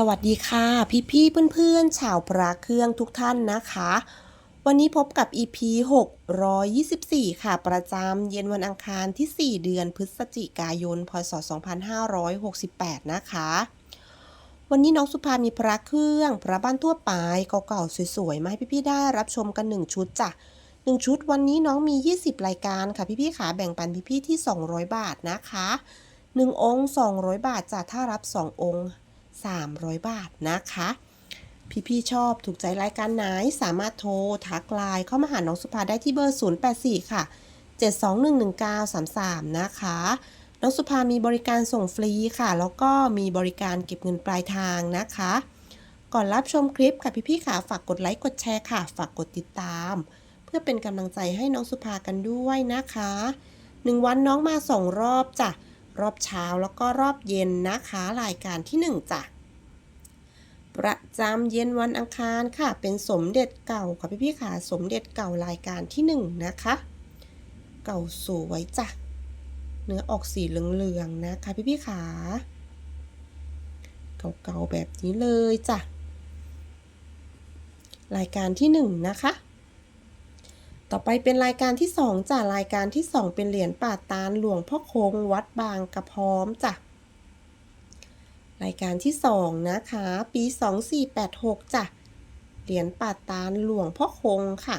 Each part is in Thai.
สวัสดีค่ะ พี่ๆเพื่อนๆชาวพระเครื่องทุกท่านนะคะ วันนี้พบกับ EP 624 ค่ะ ประจำเย็นวันอังคารที่ 4 เดือนพฤศจิกายน พศ 2568 นะคะ วันนี้น้องสุภามีพระเครื่อง พระบ้านทั่วไปเก่าๆสวยๆ มาให้พี่ๆได้รับชมกัน 1 ชุดจ้ะ 1 ชุดวันนี้น้องมี 20 รายการค่ะ พี่ๆขาแบ่งปันพี่ๆที่ 200 บาทนะคะ 1 องค์ 200 บาทจ้ะถ้ารับ 2 องค์ 300 บาทนะคะ พี่ๆชอบถูกใจรายการไหนสามารถโทรทักไลน์เข้ามาหาน้องสุภาได้ที่เบอร์ 084 ค่ะ 7211933 นะคะ น้องสุภามีบริการส่งฟรีค่ะ แล้วก็มีบริการเก็บเงินปลายทางนะคะ ก่อนรับชมคลิปค่ะพี่ๆค่ะฝากกดไลค์กดแชร์ค่ะ ฝากกดติดตาม เพื่อเป็นกำลังใจให้น้องสุภากันด้วยนะคะหนึ่งวันน้องมาสองรอบจ้ะรอบเช้าแล้วก็รอบเย็นนะคะ รายการที่ 1จ้ะ ประจำเย็นวันอังคารค่ะ เป็นสมเด็จเก่าค่ะพี่พี่ค่ะ สมเด็จเก่ารายการที่ 1 นะคะ เก่าสวยจ้ะ เนื้อออกสีเหลืองๆนะคะพี่พี่ๆค่ะ เก่าๆแบบนี้เลยจ้ะ รายการที่ 1 นะคะ ต่อไปเป็นรายการที่ 2จ้ะ รายการที่ 2 เป็นเหรียญป่าตาลหลวงพ่อคงวัดบางกระพร้อมจ้ะ รายการที่ 2 นะคะ ปี 2486จ้ะเหรียญป่าตาลหลวงพ่อคงค่ะ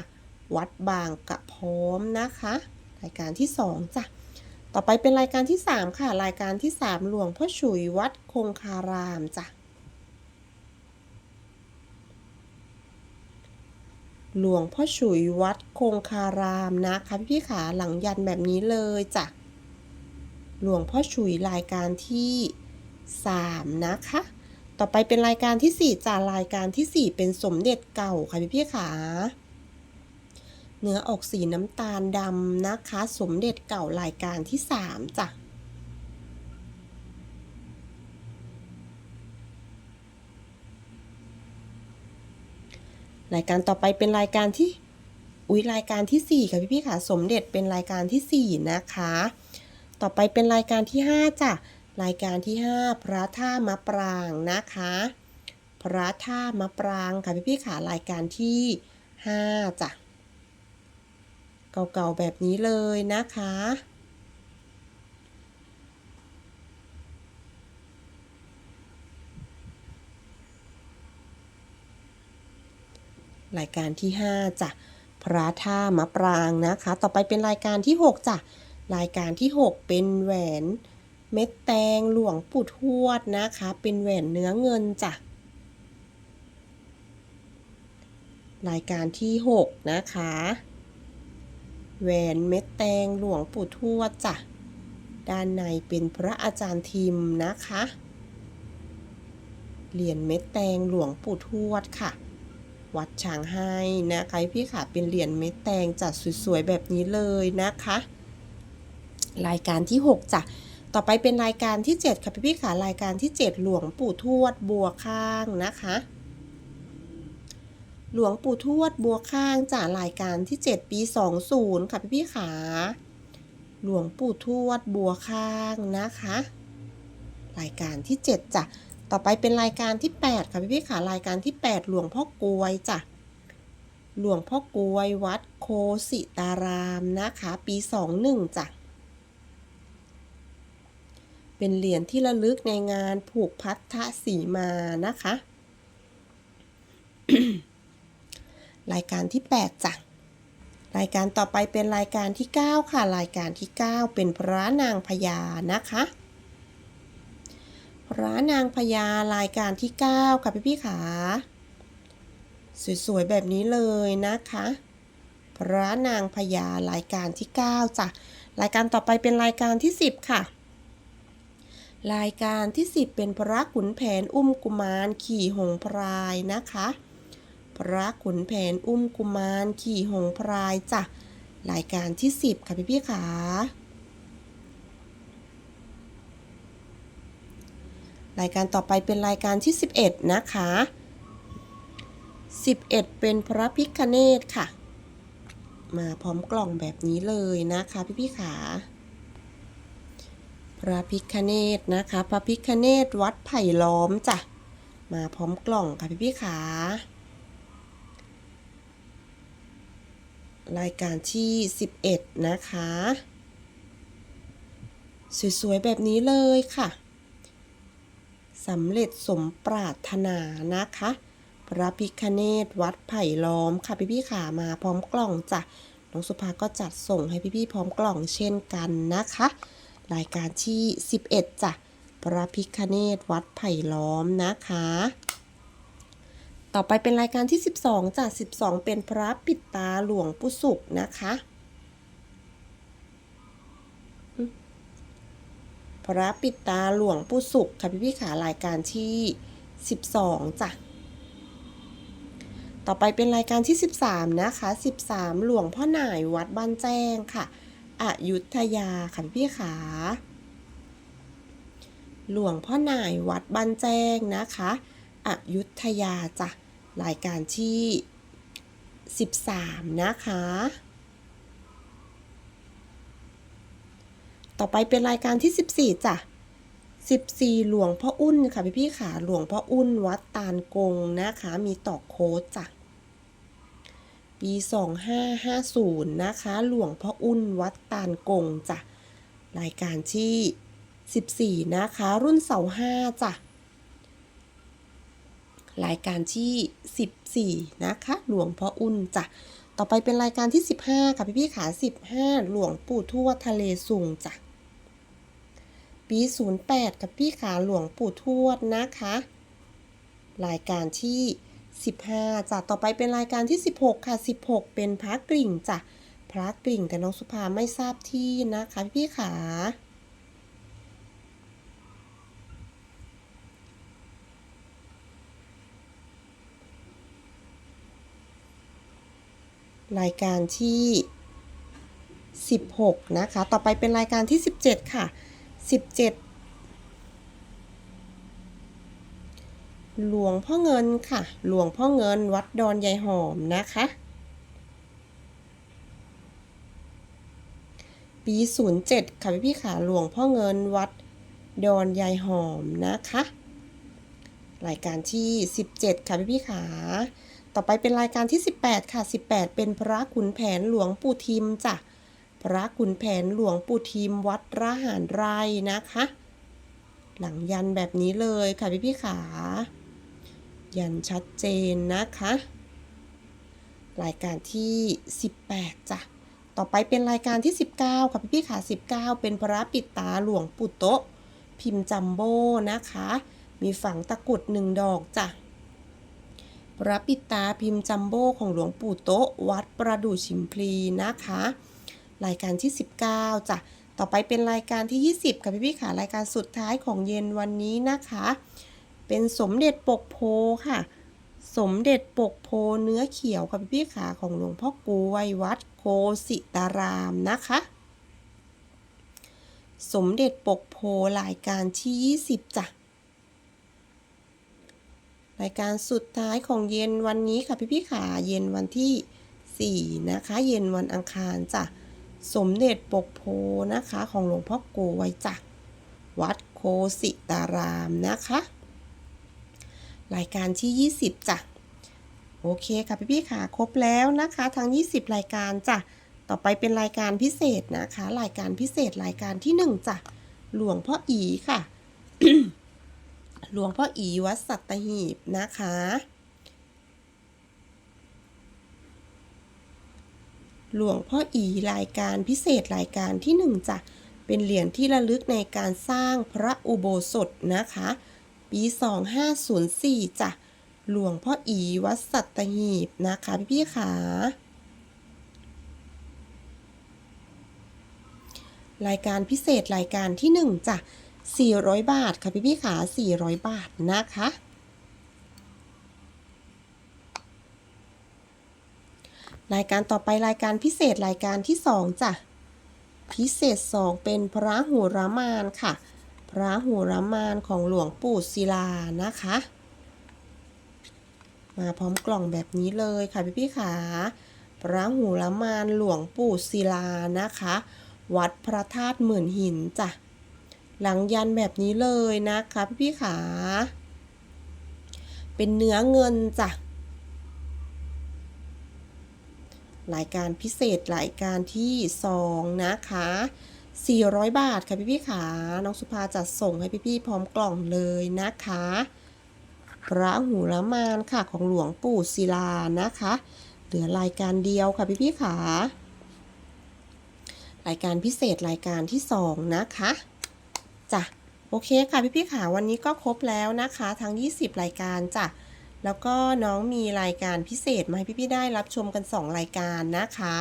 วัดบางกระพร้อมนะคะ รายการที่ 2จ้ะต่อไปเป็นรายการที่ 3 ค่ะ รายการที่ 3 หลวงพ่อฉุยวัดคงคารามจ้ะหลวงพ่อฉุยวัดคงคารามนะคะพี่ขาหลังยันแบบนี้เลยจ้ะหลวงพ่อฉุยรายการที่ 3 นะคะ ต่อไปเป็นรายการที่ 4จ้ะรายการที่ 4 เป็นสมเด็จเก่าค่ะพี่ๆขาเนื้อออกสีน้ำตาลดำนะคะ สมเด็จเก่ารายการที่ 3จ้ะรายการต่อไปเป็นรายการที่ อุ๊ยรายการที่ 4 ค่ะพี่พี่ๆค่ะ สมเด็จเป็นรายการที่ 4 นะคะ ต่อไปเป็นรายการที่ 5จ้ะ รายการที่ 5 พระท่ามะปรางนะคะ พระท่ามะปรางค่ะพี่พี่ๆค่ะรายการที่ 5จ้ะเก่าๆแบบนี้เลยนะคะรายการที่ 5จ้ะพระท่ามะปรางนะคะ ต่อไปเป็นรายการที่ 6จ้ะรายการที่ 6 เป็นแหวน เม็ดแตงหลวงปู่ทวดนะคะ เป็นแหวนเนื้อเงินจ้ะ รายการที่ 6 นะคะ แหวนเม็ดแตงหลวงปู่ทวดจ้ะ ด้านในเป็นพระอาจารย์ทิมนะคะ เหรียญเม็ดแตงหลวงปู่ทวดค่ะ วัดช้างให้นะคะพี่ค่ะ เป็นเหรียญเม็ดแตงจัดสวยๆแบบนี้เลยนะคะ รายการที่ 6จ้ะ ต่อไปเป็นรายการที่ 7 ค่ะพี่พี่ค่ะรายการที่ 7 หลวงปู่ทวดบัวข้างนะคะ หลวงปู่ทวดบัวข้างจ้ะรายการที่ 7 ปี 20 ค่ะพี่พี่ค่ะหลวงปู่ทวดบัวข้างนะคะ รายการที่ 7จ้ะต่อไปเป็นรายการที่ 8 ค่ะพี่พี่ๆค่ะรายการที่ 8 หลวงพ่อกวยจ้ะหลวงพ่อกวยวัดโคสิตารามนะคะ ปี 21จ้ะ เป็นเหรียญที่ระลึกในงานผูกพัทธสีมานะคะ รายการที่ 8จ้ะรายการต่อไปเป็นรายการที่ 9 ค่ะ รายการที่ 9 เป็นพระนางพญานะคะพระนางพญารายการที่ 9 ค่ะพี่พี่ขาสวยๆแบบนี้เลยนะคะพระนางพญารายการที่ 9จ้ะรายการต่อไปเป็นรายการที่ 10 ค่ะ รายการที่ 10 เป็นพระขุนแผนอุ้มกุมารขี่หงส์พรายนะคะ พระขุนแผนอุ้มกุมารขี่หงส์พรายจ้ะรายการที่ 10 ค่ะพี่พี่ๆขารายการต่อไปเป็นรายการที่ 11 นะคะ 11 เป็นพระพิคเนตค่ะ มาพร้อมกล่องแบบนี้เลยนะคะพี่พี่ๆขา พระพิคเนตนะคะ พระพิคเนตวัดไผ่ล้อมจ้ะ มาพร้อมกล่องค่ะพี่พี่ขารายการที่ 11 นะคะ สวย ๆ แบบนี้เลยค่ะสำเร็จสมปรารถนานะคะ พระพิคเนตวัดไผ่ล้อมค่ะพี่พี่ขามาพร้อมกล่องจ้ะน้องสุภาก็จัดส่งให้พี่ๆพร้อมกล่องเช่นกันนะคะ รายการที่ 11จ้ะพระพิคเนตวัดไผ่ล้อมนะคะ ต่อไปเป็นรายการที่ 12จ้ะ12 เป็นพระปิดตาหลวงปู่สุขนะคะพระปิดตาหลวงปู่สุขค่ะพี่พี่ขารายการที่ 12จ้ะ ต่อไปเป็นรายการที่ 13 นะคะ 13 หลวงพ่อหน่ายวัดบ้านแจ้งค่ะ อยุธยาค่ะพี่ขา หลวงพ่อหน่ายวัดบ้านแจ้งนะคะอยุธยาจ้ะรายการที่ 13 นะคะ ต่อไปเป็นรายการที่ 14จ้ะ14 หลวงพ่ออุ้นค่ะพี่พี่ขาหลวงพ่ออุ้นวัดตาลกงนะคะ มีต่อโค้ดจ้ะ ปี 2550 นะคะ หลวงพ่ออุ้นวัดตาลกงจ้ะรายการที่ 14 นะคะ รุ่นเสาห้าจ้ะรายการที่ 14 นะคะ หลวงพ่ออุ้นจ้ะต่อไปเป็นรายการที่ 15 ค่ะ พี่พี่ขา15 หลวงปู่ทวดทะเลสุงจ้ะปี 08 กับพี่ขาหลวงปู่ทวดนะคะ รายการที่ 15จ้ะต่อไปเป็นรายการที่ 16 ค่ะ 16 เป็นพระกริ่งจ้ะพระกริ่งแต่น้องสุภาไม่ทราบที่นะคะพี่ขา รายการที่ 16 นะคะ ต่อไปเป็นรายการที่ 17 ค่ะ 17 หลวงพ่อเงินค่ะ หลวงพ่อเงินวัดดอนยายหอมนะคะ ปี 07 ค่ะพี่พี่ๆค่ะหลวงพ่อเงินวัดดอนยายหอมนะคะ รายการที่ 17 ค่ะพี่พี่ๆค่ะต่อไปเป็นรายการที่ 18 ค่ะ 18 เป็นพระขุนแผนหลวงปู่ทิมจ้ะพระขุนแผนหลวงปู่ทิมวัดระหารไรนะคะ หลังยันแบบนี้เลยค่ะพี่พี่ขา ยันชัดเจนนะคะ รายการที่ 18จ้ะต่อไปเป็นรายการที่ 19 ค่ะพี่พี่ขา19 เป็นพระปิดตาหลวงปู่โตะพิมพ์จัมโบ้นะคะ มีฝังตะกรุดหนึ่งดอกจ้ะพระปิตาพิมพ์จัมโบ้ของหลวงปู่โตะวัดประดู่ชิมพลีนะคะ รายการที่ 19จ้ะต่อไปเป็นรายการที่ 20 ค่ะพี่พี่ๆค่ะรายการสุดท้ายของเย็นวันนี้นะคะ เป็นสมเด็จปกโพค่ะ สมเด็จปกโพเนื้อเขียวค่ะพี่พี่ๆค่ะของหลวงพ่อกล้วย วัดโคสิตารามนะคะ สมเด็จปกโพรายการที่ 20จ้ะรายการสุดท้ายของเย็นวันนี้ค่ะพี่พี่ๆค่ะเย็นวันที่ 4 นะคะ เย็นวันอังคารจ้ะสมเด็จปกโพนะคะ ของหลวงพ่อโกไว้จ้ะวัดโคสิตารามนะคะ รายการที่ 20จ้ะโอเคค่ะพี่พี่ๆค่ะครบแล้วนะคะทั้ง 20 รายการจ้ะต่อไปเป็นรายการพิเศษนะคะ รายการพิเศษรายการที่ 1จ้ะหลวงพ่ออีค่ะ หลวงพ่ออีวัดสัตหีบนะคะหลวงพ่ออีรายการพิเศษรายการที่หนึ่งจ้ะเป็นเหรียญที่ระลึกในการสร้างพระอุโบสถนะคะ ปี 2504จ้ะหลวงพ่ออีวัดสัตหีบนะคะพี่พี่ๆค่ะรายการพิเศษรายการที่หนึ่งจ้ะ400 บาทค่ะพี่พี่ๆค่ะ400 บาทนะคะ รายการต่อไปรายการพิเศษรายการที่สองจ้ะพิเศษสองเป็นพระหูรามานค่ะ พระหูรามานของหลวงปู่ศิลานะคะ มาพร้อมกล่องแบบนี้เลยค่ะพี่พี่ๆค่ะพระหูรามานหลวงปู่ศิลานะคะ วัดพระธาตุหมื่นหินจ้ะหลังยันแบบนี้เลยนะคะพี่พี่ขาเป็นเนื้อเงินจ้ะรายการพิเศษรายการที่ 2 นะคะ 400 บาทค่ะพี่พี่ขาน้องสุภาจัดส่งให้พี่พี่พร้อมกล่องเลยนะคะพระหูละมานค่ะของหลวงปู่ศิลานะคะ เหลือรายการเดียวค่ะพี่พี่ขารายการพิเศษรายการที่ 2 นะคะจ้ะโอเคค่ะพี่พี่ขาวันนี้ก็ครบแล้วนะคะ ทั้ง 20 รายการจ้ะแล้วก็น้องมีรายการพิเศษมาให้พี่ๆได้รับชมกัน 2 รายการนะคะ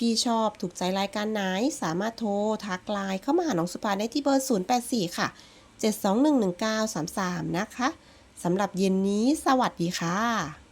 พี่ๆชอบถูกใจรายการไหน สามารถโทรทักไลน์เข้ามาหาน้องสุภาได้ที่เบอร์ 084 ค่ะ 7211933 นะคะสำหรับเย็นนี้สวัสดีค่ะ